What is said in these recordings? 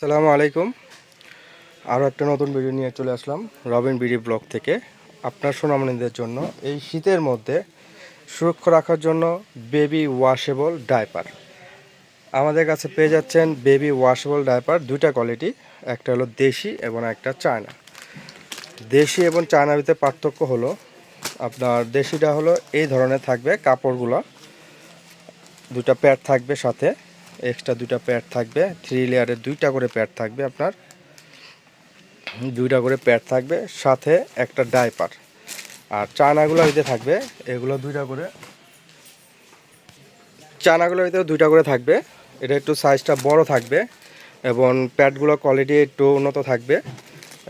আসসালামু আলাইকুম। আরও একটা নতুন ভিডিও নিয়ে চলে আসলাম, রবিন বিডি ব্লগ থেকে। আপনার সোনামণিদের জন্য এই শীতের মধ্যে সুরক্ষা রাখার জন্য বেবি ওয়াশেবল ডাইপার আমাদের কাছে পেয়ে যাচ্ছেন বেবি ওয়াশেবল ডাইপার দুইটা কোয়ালিটি, একটা হলো দেশি এবং একটা চায়না। দেশি এবং চায়নার ভিতরে পার্থক্য হলো, আপনার দেশিটা হলো এই ধরনের থাকবে, কাপড়গুলো দুটা প্যাড থাকবে সাথে। এক্সট্রা দুইটা প্যাড থাকবে থ্রি লেয়ারের দুইটা করে প্যাড থাকবে আপনার। দুইটা করে প্যাড থাকবে, সাথে একটা ডাইপার আর চানাগুলো ভিতরে থাকবে, এগুলো দুইটা করে। চানাগুলোর ভিতরে দুইটা করে থাকবে। এটা একটু সাইজটা বড় থাকবে এবং প্যাডগুলো কোয়ালিটি একটু উন্নত থাকবে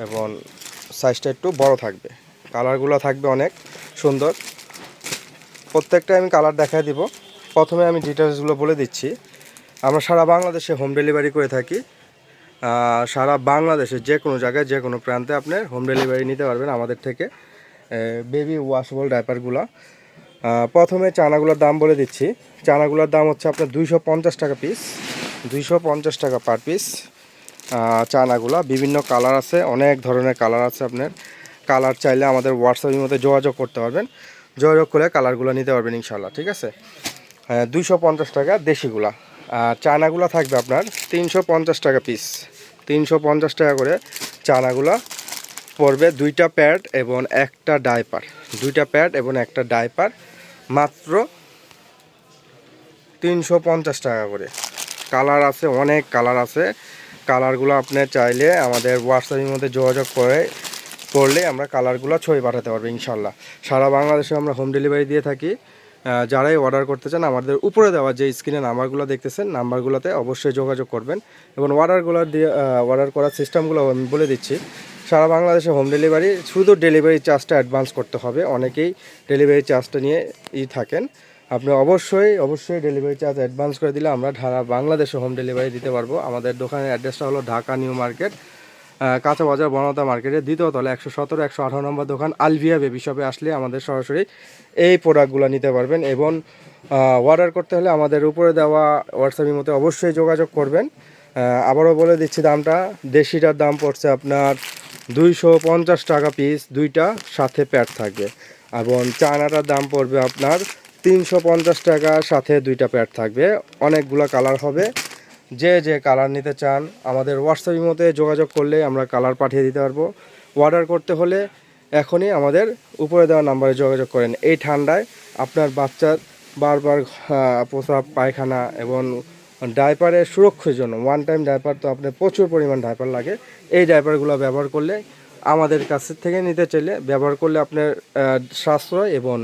এবং সাইজটা একটু বড় থাকবে। কালারগুলো থাকবে অনেক সুন্দর। প্রত্যেকটা আমি কালার দেখাই দিব। প্রথমে আমি ডিটেলসগুলো বলে দিচ্ছি। আমরা সারা বাংলাদেশে হোম ডেলিভারি করে থাকি। সারা বাংলাদেশে যে কোনো জায়গায়, যে কোনো প্রান্তে আপনি হোম ডেলিভারি নিতে পারবেন আমাদের থেকে। বেবি ওয়াশেবল ডাইপারগুলো প্রথমে চানাগুলোর দাম বলে দিচ্ছি। চানাগুলোর দাম হচ্ছে আপনার দুইশো পঞ্চাশ টাকা পিস দুইশো পঞ্চাশ টাকা পার পিস চানাগুলো, বিভিন্ন কালার আছে, অনেক ধরনের কালার আছে আপনার। কালার চাইলে আমাদের হোয়াটসঅ্যাপের মধ্যে যোগাযোগ করতে পারবেন। যোগাযোগ করে কালারগুলো নিতে পারবেন ইনশাল্লাহ ঠিক আছে? দুইশো পঞ্চাশ টাকা দেশিগুলা আর চানাগুলো থাকবে আপনার তিনশো পঞ্চাশ টাকা পিস তিনশো পঞ্চাশ টাকা করে চানাগুলো পড়বে দুইটা প্যাড এবং একটা ডাইপার দুইটা প্যাড এবং একটা ডাইপার মাত্র তিনশো পঞ্চাশ টাকা করে। কালার আছে, অনেক কালার আছে। কালারগুলো আপনি চাইলে আমাদের হোয়াটসঅ্যাপের মধ্যে যোগাযোগ করে, করলে আমরা কালারগুলো ছবি পাঠাতে পারব ইনশাল্লাহ। সারা বাংলাদেশে আমরা হোম ডেলিভারি দিয়ে থাকি। যারাই অর্ডার করতে চান, আমাদের উপরে দেওয়া যে স্ক্রিনে নাম্বারগুলো দেখতেছেন নাম্বারগুলোতে অবশ্যই যোগাযোগ করবেন। এবং অর্ডারগুলো দিয়ে অর্ডার করার সিস্টেমগুলো আমি বলে দিচ্ছি। সারা বাংলাদেশে হোম ডেলিভারি শুধু ডেলিভারি চার্জটা অ্যাডভান্স করতে হবে। অনেকেই ডেলিভারি চার্জটা নিয়ে ই থাকেন। আপনি অবশ্যই অবশ্যই ডেলিভারি চার্জ অ্যাডভান্স করে দিলে আমরা ঢাকা বাংলাদেশে হোম ডেলিভারি দিতে পারব। আমাদের দোকানের অ্যাড্রেসটা হলো ঢাকা নিউ মার্কেট কাঁচা বাজার বনতা মার্কেটের দ্বিতীয় তলে একশো সতেরো, একশো আঠারো নম্বর দোকান আলভিয়া বেবি শপে আসলে আমাদের সরাসরি এই প্রোডাক্টগুলো নিতে পারবেন এবং অর্ডার করতে হলে আমাদের উপরে দেওয়া হোয়াটসঅ্যাপের মধ্যে অবশ্যই যোগাযোগ করবেন। আবারও বলে দিচ্ছি দামটা। দেশিটার দাম পড়ছে আপনার দুইশো পঞ্চাশ টাকা পিস দুইটা সাথে প্যাড থাকবে এবং চায়নাটার দাম পড়বে আপনার তিনশো পঞ্চাশ টাকা, সাথে দুইটা প্যাড থাকবে। অনেকগুলো কালার হবে। যে যে কালার নিতে চান আমাদের হোয়াটসঅ্যাপের মধ্যে যোগাযোগ করলে আমরা কালার পাঠিয়ে দিতে পারব। অর্ডার করতে হলে এখনই আমাদের উপরে দেওয়া নাম্বারে যোগাযোগ করেন। এই ঠান্ডায় আপনার বাচ্চার বারবার আহ, প্রস্রাব পায়খানা এবং ডাইপারের সুরক্ষার জন্য ওয়ান টাইম ডাইপার তো আপনার প্রচুর পরিমাণ ডাইপার লাগে এই ডাইপারগুলো ব্যবহার করলে আমাদের কাছ থেকে নিতে চাইলে ব্যবহার করলে আপনার সাশ্রয় এবং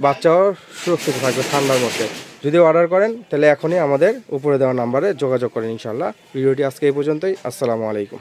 বাচ্চাও সুরক্ষিত থাকবে ঠান্ডার মধ্যে। যদি অর্ডার করেন, তাহলে এখনই আমাদের উপরে দেওয়া নাম্বারে যোগাযোগ করেন ইনশাল্লাহ ভিডিওটি আজকে এই পর্যন্তই। আসসালামু আলাইকুম।